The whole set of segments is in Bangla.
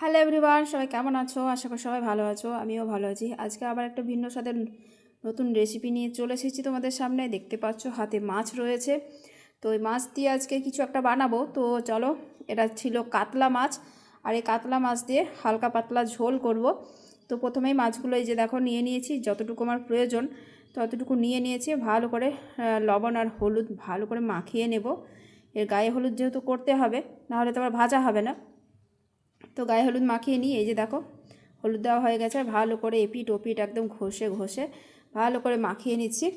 হ্যালো এভরিওয়ান সবাই কেমন আছো? আশা করি সবাই ভালো আছো, আমিও ভালো আছি। আজকে আবার একটা ভিন্ন স্বাদের নতুন রেসিপি নিয়ে চলে এসেছি তোমাদের সামনে। দেখতে পাচ্ছ হাতে মাছ রয়েছে। তো ওই মাছ দিয়ে আজকে কিছু একটা বানাবো। তো চলো, এটা ছিল কাতলা মাছ। আর এই কাতলা মাছ দিয়ে হালকা পাতলা ঝোল করব। তো প্রথমেই মাছগুলো এই যে দেখো, নিয়ে নিয়েছি। যতটুকু আমার প্রয়োজন, ততটুকু নিয়ে নিয়েছি। ভালো করে লবণ আর হলুদ ভালো করে মাখিয়ে নেব। এর গায়ে হলুদ যেহেতু করতে হবে, নাহলে তো আবার ভাজা হবে না। তো গায়ে হলুদ মাখিয়ে নিই, এই যে দেখো, হলুদ দেওয়া হয়ে গেছে, আর ভালো করে এপিট ওপিট একদম ঘষে ঘষে ভালো করে মাখিয়ে নিচ্ছি।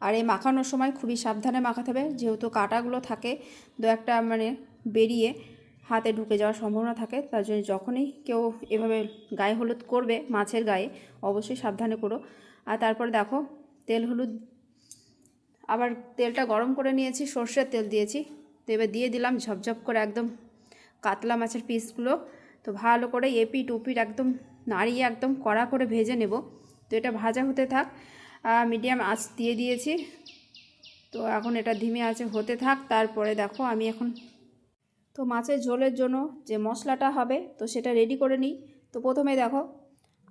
আর এই মাখানোর সময় খুবই সাবধানে মাখাতে হবে, যেহেতু কাঁটাগুলো থাকে, দু একটা মানে বেরিয়ে হাতে ঢুকে যাওয়ার সম্ভাবনা থাকে, তার জন্য যখনই কেউ এভাবে গায়ে হলুদ করবে, মাছের গায়ে, অবশ্যই সাবধানে করো। আর তারপর দেখো, তেল হলুদ, আবার তেলটা গরম করে নিয়েছি, সর্ষের তেল দিয়েছি তো এবার দিয়ে দিলাম ঝপঝপ করে একদম কাতলা মাছের পিসগুলো। তো ভালো করে এপিট উপিট একদম নাড়িয়ে একদম কড়া করে ভেজে নেব। তো এটা ভাজা হতে থাক মিডিয়াম আঁচ দিয়ে দিয়েছি। তো এখন এটা ধিমে আছে, হতে থাক। তারপরে দেখো আমি এখন তো মাছের ঝোলের জন্য যে মশলাটা হবে, তো সেটা রেডি করে নিই। তো প্রথমে দেখো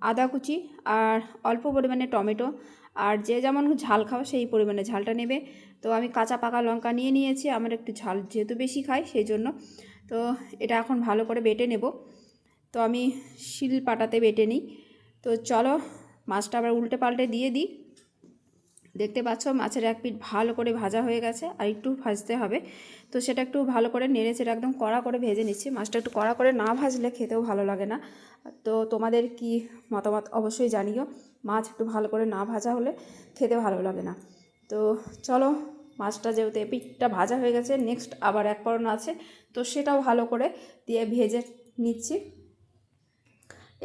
আদা কুচি আর অল্প পরিমাণে টমেটো। আর যে যেমন ঝাল খাও সেই পরিমাণে ঝালটা নেবে। তো আমি কাঁচা পাকা লঙ্কা নিয়ে নিয়েছি, আমার একটু ঝাল যেহেতু বেশি খাই সেই জন্য। তো এটা এখন ভালো করে বেটে নেব। তো আমি শিল পাটাতে বেটে নিই। তো চলো মাছটা আবার উল্টে পাল্টে দিয়ে দিই। দেখতে পাচ্ছ মাছের এক পিঠ ভালো করে ভাজা হয়ে গেছে আর একটু ভাজতে হবে। তো সেটা একটু ভালো করে নেড়ে সেটা একদম কড়া করে ভেজে নিচ্ছি। মাছটা একটু কড়া করে না ভাজলে খেতেও ভালো লাগে না। তো তোমাদের কি মতামত অবশ্যই জানিও। মাছ একটু ভালো করে না ভাজা হলে খেতে ভালো লাগে না। তো চলো মাছটা যেহেতু এপিকটা ভাজা হয়ে গেছে নেক্সট আবার এক পরন আছে, তো সেটাও ভালো করে দিয়ে ভেজে নিচ্ছি।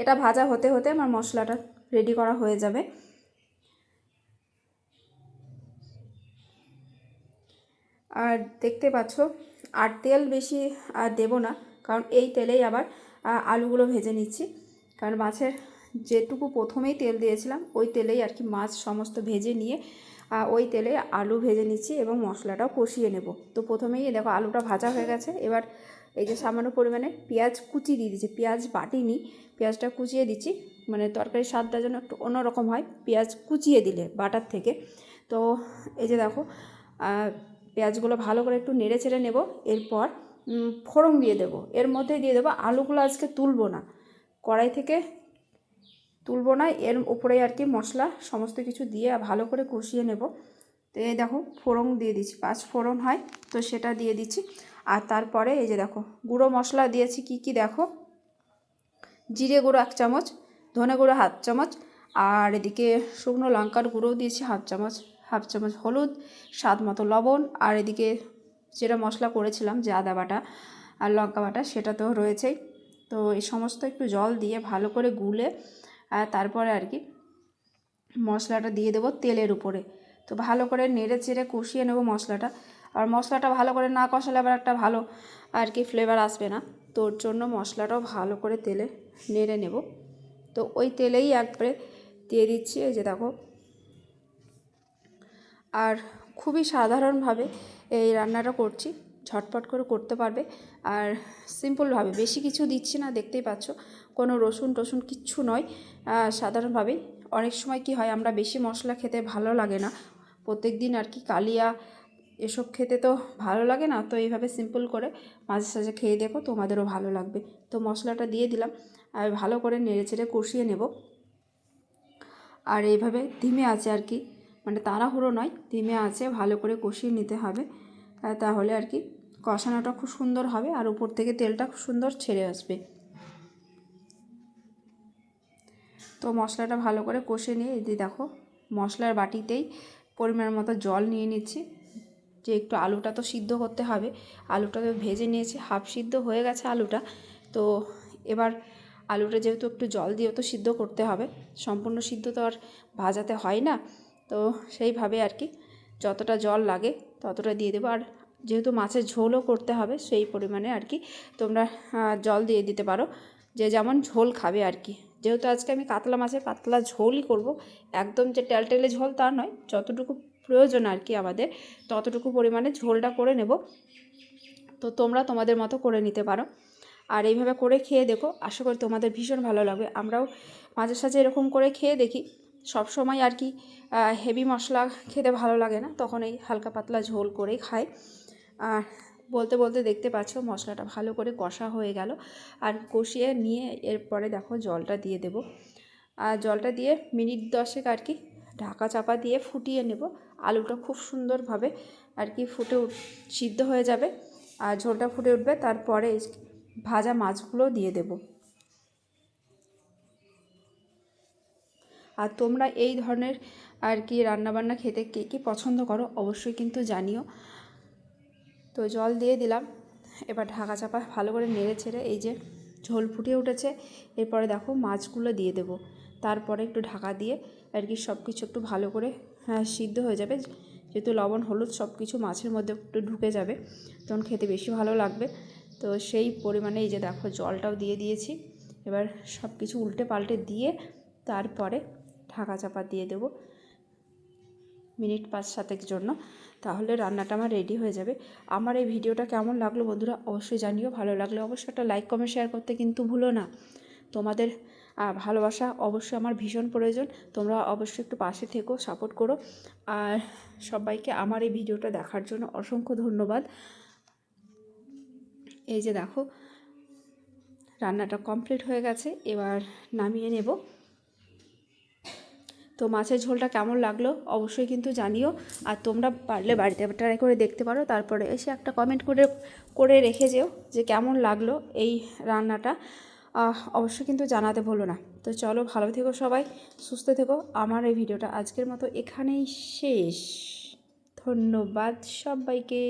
এটা ভাজা হতে হতে আমার মশলাটা রেডি করা হয়ে যাবে। আর দেখতে পাচ্ছ, আর তেল বেশি আর দেবো না, কারণ এই তেলেই আবার আলুগুলো ভেজে নিচ্ছি। কারণ মাছের যেটুকু প্রথমেই তেল দিয়েছিলাম, ওই তেলেই আর কি মাছ সমস্ত ভেজে নিয়ে ওই তেলে আলু ভেজে নিচ্ছি এবং মশলাটাও কষিয়ে নেব। তো প্রথমেই দেখো আলুটা ভাজা হয়ে গেছে, এবার এই যে সামান্য পরিমাণে পেঁয়াজ কুচি দিয়ে দিচ্ছি, পেঁয়াজ বাটিনি, পেঁয়াজটা কুচিয়ে দিচ্ছি মানে তরকারির স্বাদটা যেন একটু অন্যরকম হয়, পেঁয়াজ কুচিয়ে দিলে বাটার থেকে। তো এই যে দেখো পেঁয়াজগুলো ভালো করে একটু নেড়ে চেড়ে নেব, এরপর ফোড়ন দিয়ে দেব। এর মধ্যে দিয়ে দেবো আলুগুলো আজকে তুলবো না। কড়াই থেকে তুলবো না, এর উপরে আর কি মশলা সমস্ত কিছু দিয়ে ভালো করে কষিয়ে নেব। তো এই দেখো, ফোড়ন দিয়ে দিচ্ছি, পাঁচ ফোড়ন হয়, তো সেটা দিয়ে দিচ্ছি। আর তারপরে এই যে দেখো, গুঁড়ো মশলা দিয়েছি, কি কি দেখো? জিরে গুঁড়ো এক চামচ, ধনে গুঁড়ো হাফ চামচ, আর এদিকে শুকনো লঙ্কার গুঁড়োও দিয়েছি হাফ চামচ। হাফ চামচ হলুদ, স্বাদ মতো লবণ, আর এদিকে যেটা মশলা করেছিলাম যে আদা বাটা আর লঙ্কা বাটা সেটা তো রয়েছেই তো এই সমস্ত একটু জল দিয়ে ভালো করে গুলে তারপরে আর কি মশলাটা দিয়ে দেবো তেলের উপরে। তো ভালো করে নেড়ে চেড়ে কষিয়ে নেব মশলাটা। আর মশলাটা ভালো করে না কষালে আবার একটা ভালো আর কি ফ্লেভার আসবে না। তোর জন্য মশলাটাও ভালো করে তেলে নেড়ে নেব। তো ওই তেলেই একবারে দিয়ে দিচ্ছি। এই যে দেখো আর খুবই সাধারণভাবে এই রান্নাটা করছি। ঝটপট করে করতে পারবে। আর সিম্পলভাবে বেশি কিছু দিচ্ছি না, দেখতেই পাচ্ছ। কোনো রসুন টসুন কিচ্ছু নয়। সাধারণভাবেই অনেক সময় কি হয়, আমরা বেশি মশলা খেতে ভালো লাগে না। প্রত্যেক দিন আর কি কালিয়া এসব খেতে তো ভালো লাগে না, তো এইভাবে সিম্পল করে মাঝে সাঝে খেয়ে দেখো, তোমাদেরও ভালো লাগবে। তো মশলাটা দিয়ে দিলাম। আর ভালো করে নেড়ে চেড়ে কষিয়ে নেব। আর এইভাবে ধিমে আছে আর কি। মানে তাড়াহুড়ো নয় ধিমে আছে, ভালো করে কষিয়ে নিতে হবে। তাহলে আর কি, কষানোটা খুব সুন্দর হবে আর উপর থেকে তেলটা খুব সুন্দর ছেড়ে আসবে। তো মশলাটা ভালো করে কষে নিয়ে, এই দেখো, মশলার বাটিতেই পরিমাণ মতো জল নিয়ে নিচ্ছি। যে একটু আলুটা তো সিদ্ধ করতে হবে, আলুটা তো ভেজে নিয়েছি, হাফ সিদ্ধ হয়ে গেছে আলুটা। তো এবার আলুটা যেহেতু একটু জল দিয়েও তো সিদ্ধ করতে হবে, সম্পূর্ণ সিদ্ধ তো আর ভাজাতে হয় না তো সেইভাবে আর কি যতটা জল লাগে ততটা দিয়ে দেবো। আর যেহেতু মাছের ঝোলও করতে হবে, সেই পরিমাণে আর কি তোমরা জল দিয়ে দিতে পারো। যে যেমন ঝোল খাবে আর কি। যেহেতু আজকে আমি কাতলা মাছের পাতলা ঝোলই করব, একদম যে টেলটেলে ঝোল তা নয়, যতটুকু প্রয়োজন আর কি আমাদের, ততটুকু পরিমাণে ঝোলটা করে নেব। তো তোমরা তোমাদের মতো করে নিতে পারো। আর এইভাবে করে খেয়ে দেখো, আশা করি তোমাদের ভীষণ ভালো লাগবে। আমরাও মাঝে সাঝে এরকম করে খেয়ে দেখি। সব সময় আর কি হেভি মশলা খেতে ভালো লাগে না, তখন এই হালকা পাতলা ঝোল করেই খাই আর বলতে বলতে দেখতে পাচ্ছ মশলাটা ভালো করে কষা হয়ে গেল। আর কষিয়ে নিয়ে এরপরে দেখো জলটা দিয়ে দেব। আর জলটা দিয়ে মিনিট দশেক আর কি ঢাকা চাপা দিয়ে ফুটিয়ে নেব। আলুটা খুব সুন্দরভাবে আর কি ফুটে সিদ্ধ হয়ে যাবে। আর ঝোলটা ফুটে উঠবে, তারপরে ভাজা মাছগুলো দিয়ে দেব। আর তোমরা এই ধরনের আর কি রান্নাবান্না খেতে কে কী পছন্দ করো অবশ্যই কিন্তু জানিও। তো জল দিয়ে দিলাম, এবার ঢাকা চাপা ভালো করে নেড়ে ছেড়ে এই যে ঝোল ফুটে উঠেছে, এরপরে দেখো মাছগুলো দিয়ে দেবো। তারপরে একটু ঢাকা দিয়ে আর কি সব কিছু একটু ভালো করে হ্যাঁ সিদ্ধ হয়ে যাবে। যেহেতু লবণ, হলুদ সব কিছু মাছের মধ্যে একটু ঢুকে যাবে, তখন খেতে বেশি ভালো লাগবে। তো সেই পরিমাণে এই যে দেখো জলটাও দিয়ে দিয়েছি। এবার সব কিছু উল্টে পাল্টে দিয়ে তারপরে ঢাকা চাপা দিয়ে দেবো মিনিট পাঁচ সাতের জন্য। তাহলে রান্নাটা আমার রেডি হয়ে যাবে। আমার এই ভিডিওটা কেমন লাগল বন্ধুরা অবশ্যই জানিও। ভালো লাগলে অবশ্যই একটা লাইক কমেন্ট শেয়ার করতে কিন্তু ভুলো না। তোমাদের ভালোবাসা অবশ্যই আমার ভীষণ প্রয়োজন। তোমরা অবশ্যই একটু পাশে থেকো সাপোর্ট করো। আর সবাইকে আমার এই ভিডিওটা দেখার জন্য অসংখ্য ধন্যবাদ। এই যে দেখো, রান্নাটা কমপ্লিট হয়ে গেছে। এবার নামিয়ে নেব। তো মাছের ঝোলটা কেমন লাগল অবশ্যই কিন্তু জানিও। আর তোমরা পারলে বাড়িতে ট্রাই করে দেখতে পারো। তারপরে এসে একটা কমেন্ট করে করে রেখে যেও যে কেমন লাগল এই রান্নাটা। অবশ্যই কিন্তু জানাতে ভুলো না। তো চলো ভালো থেকো সবাই, সুস্থ থেকো। আমার এই ভিডিওটা আজকের মতো এখানেই শেষ। ধন্যবাদ সবাইকে।